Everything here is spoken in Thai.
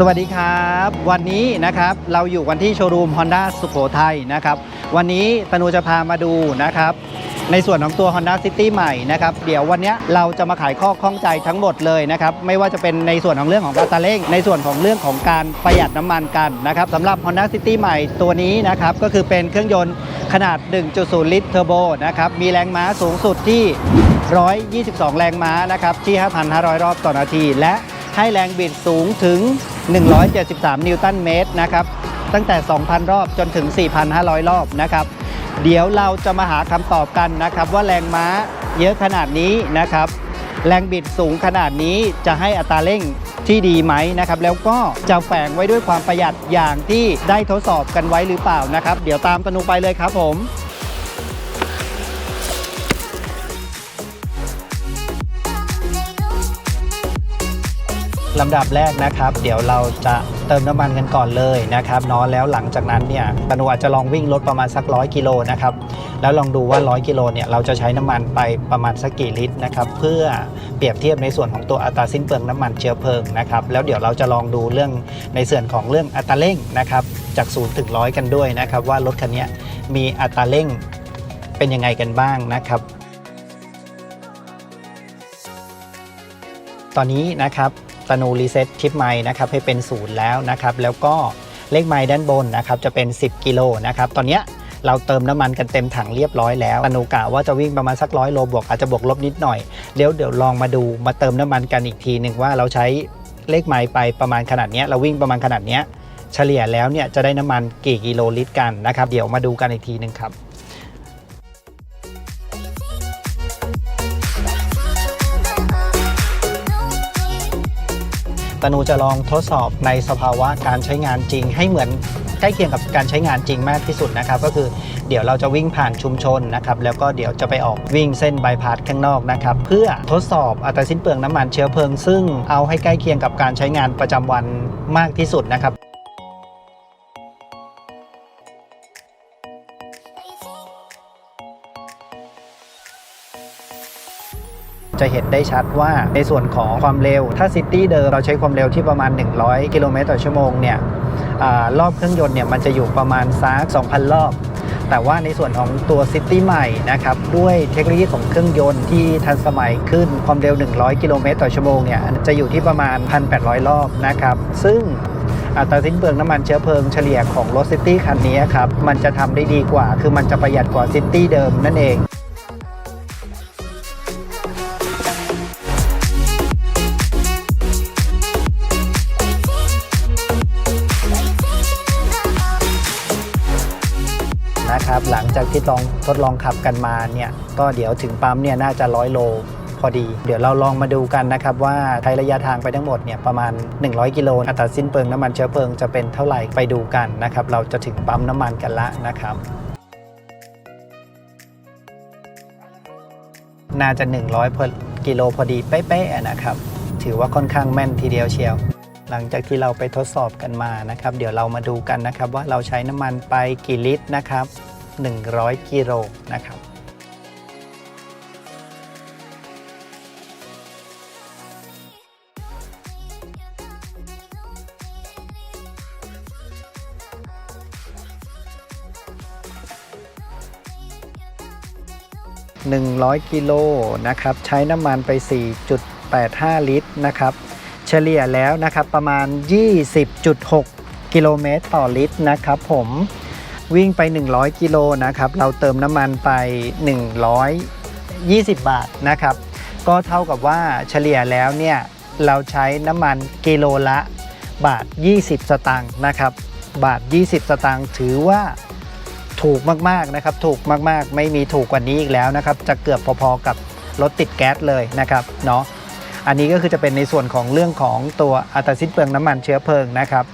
สวัสดีครับ วันนี้นะครับเราอยู่กันที่โชว์รูม Honda สุโขทัยนะครับ วันนี้ตนูจะพามาดูนะครับ ในส่วนของตัว Honda City ใหม่นะครับ เดี๋ยววันนี้เราจะมาขายข้อข้องใจทั้งหมดเลยนะครับ ไม่ว่าจะเป็นในส่วนของเรื่องของอัตราเร่ง ในส่วนของเรื่องของการประหยัดน้ำมันกันนะครับสำหรับ Honda City ใหม่ตัวนี้นะครับ ก็คือเป็นเครื่องยนต์ขนาด 1.0 ลิตรเทอร์โบนะครับ มีแรงม้าสูงสุดที่ 122 แรงม้านะครับที่ 5,500 รอบต่อนาที และให้แรงบิดสูงถึง 173 นิวตันเมตรนะครับ ตั้งแต่ 2,000 รอบจนถึง 4,500 รอบนะครับ เดี๋ยวเราจะมาหาคำตอบกันนะครับ ว่าแรงม้าเยอะขนาดนี้นะครับ แรงบิดสูงขนาดนี้จะให้อัตราเร่งที่ดีไหมนะครับ แล้วก็จะแฝงไว้ด้วยความประหยัดอย่างที่ได้ทดสอบกันไว้หรือเปล่านะครับ เดี๋ยวตามตนูไปเลยครับผม ลำดับแรกนะครับ เดี๋ยวเราจะเติมน้ำมันกันก่อนเลยนะครับเนาะแล้วหลังจากนั้นเนี่ยตนูอาจจะลองวิ่งรถประมาณสักร้อยกิโลนะครับแล้วลองดูว่า 100 กิโลเนี่ยเราจะใช้น้ำมันไปประมาณสักกี่ลิตรนะครับเพื่อเปรียบเทียบในส่วนของตัวอัตราสิ้นเปลืองน้ำมันเชื้อเพลิงนะครับแล้วเดี๋ยวเราจะลองดูเรื่องในส่วนของเรื่องอัตราเร่งนะครับจาก0ถึงร้อยกันด้วยนะครับว่ารถคันนี้มีอัตราเร่งเป็นยังไงกันบ้างนะครับ ตอนนี้นะครับ ตนูรีเซ็ตชิปไม้นะครับให้เป็นศูนย์แล้วนะครับแล้วก็เลขไม้ด้านบนนะครับจะเป็น 10 กิโลนะครับตอนเนี้ยเราเติมน้ำมันกันเต็มถังเรียบร้อยแล้วตนูกะว่าจะวิ่งประมาณสักร้อยโลบวกอาจจะบวกลบนิดหน่อยเดี๋ยวเดี๋ยวลองมาดูมาเติมน้ำมันกันอีกทีหนึ่งว่าเราใช้เลขไม้ไปประมาณขนาดนี้เราวิ่งประมาณขนาดนี้เฉลี่ยแล้วเนี่ยจะได้น้ำมันกี่กิโลลิตรกันนะครับ เดี๋ยวมาดูกันอีกทีหนึ่งครับ ตนูจะลองทดสอบในสภาวะการใช้งานจริง ให้เหมือนใกล้เคียงกับการใช้งานจริงมากที่สุดนะครับ ก็คือเดี๋ยวเราจะวิ่งผ่านชุมชนนะครับ แล้วก็เดี๋ยวจะไปออกวิ่งเส้นบายพาสข้างนอกนะครับ เพื่อทดสอบอัตราสิ้นเปลืองน้ำมันเชื้อเพลิง ซึ่งเอาให้ใกล้เคียงกับการใช้งานประจำวันมากที่สุดนะครับ จะเห็นได้ชัดว่าในส่วนของความเร็ว ถ้าซิตี้เดิมเราใช้ความเร็วที่ประมาณ 100 กิโลเมตรต่อชั่วโมงเนี่ยอรอบเครื่องยนต์เนี่ยมันจะอยู่ประมาณสัก2,000 รอบ แต่ว่าในส่วนของตัวซิตี้ใหม่นะครับด้วยเทคโนโลยีของเครื่องยนต์ที่ทันสมัยขึ้นความเร็ว 100 กิโลเมตรต่อชั่วโมงเนี่ยจะอยู่ที่ประมาณ 1,800 รอบนะครับซึ่งอัตราสิ้นเปลืองน้ำมันเชื้อเพลิงเฉลี่ยของรถซิตี้คันนี้ครับ มันจะทำได้ดีกว่า คือมันจะประหยัดกว่าซิตี้เดิมนั่นเอง นะครับ หลังจากที่ลองทดลองขับกันมาเนี่ยก็เดี๋ยวถึงปั๊มเนี่ยน่าจะร้อยโลพอดี เดี๋ยวเราลองมาดูกันนะครับ ว่าใช้ระยะทางไปทั้งหมดเนี่ยประมาณ 100 กิโลอัตราสิ้นเปลืองน้ำมันเชื้อเพลิงจะเป็นเท่าไหร่ไปดูกันนะครับ เราจะถึงปั๊มน้ำมันกันละนะครับน่าจะ 100พอกิโลพอดีเป๊ะๆนะครับ ถือว่าค่อนข้างแม่นทีเดียวเชียว หลังจากที่เราไปทดสอบกันมานะครับ เดี๋ยวเรามาดูกันนะครับว่าเราใช้น้ำมันไปกี่ลิตรนะครับ 100 กิโลนะครับ100 กิโลนะครับ ใช้น้ำมันไป 4.85 ลิตรนะครับ เฉลี่ยแล้วนะครับประมาณ 20.6 กิโลเมตรต่อลิตรนะครับผมวิ่งไป 100 กิโลนะครับเราเติมน้ำมันไป 120 บาทนะครับก็เท่ากับว่าเฉลี่ยแล้วเนี่ยเราใช้น้ำมันกิโลละบาท 20 สตางค์นะครับบาท 20 สตางค์ถือว่าถูกมากๆนะครับถูกมากๆ ไม่มีถูกกว่านี้อีกแล้วนะครับ จะเกือบพอๆกับรถติดแก๊สเลยนะครับเนาะ อันนี้ก็คือจะเป็นในส่วนของเรื่องของตัวอัตราสิ้นเปลืองน้ำมันเชื้อเพลิงนะครับ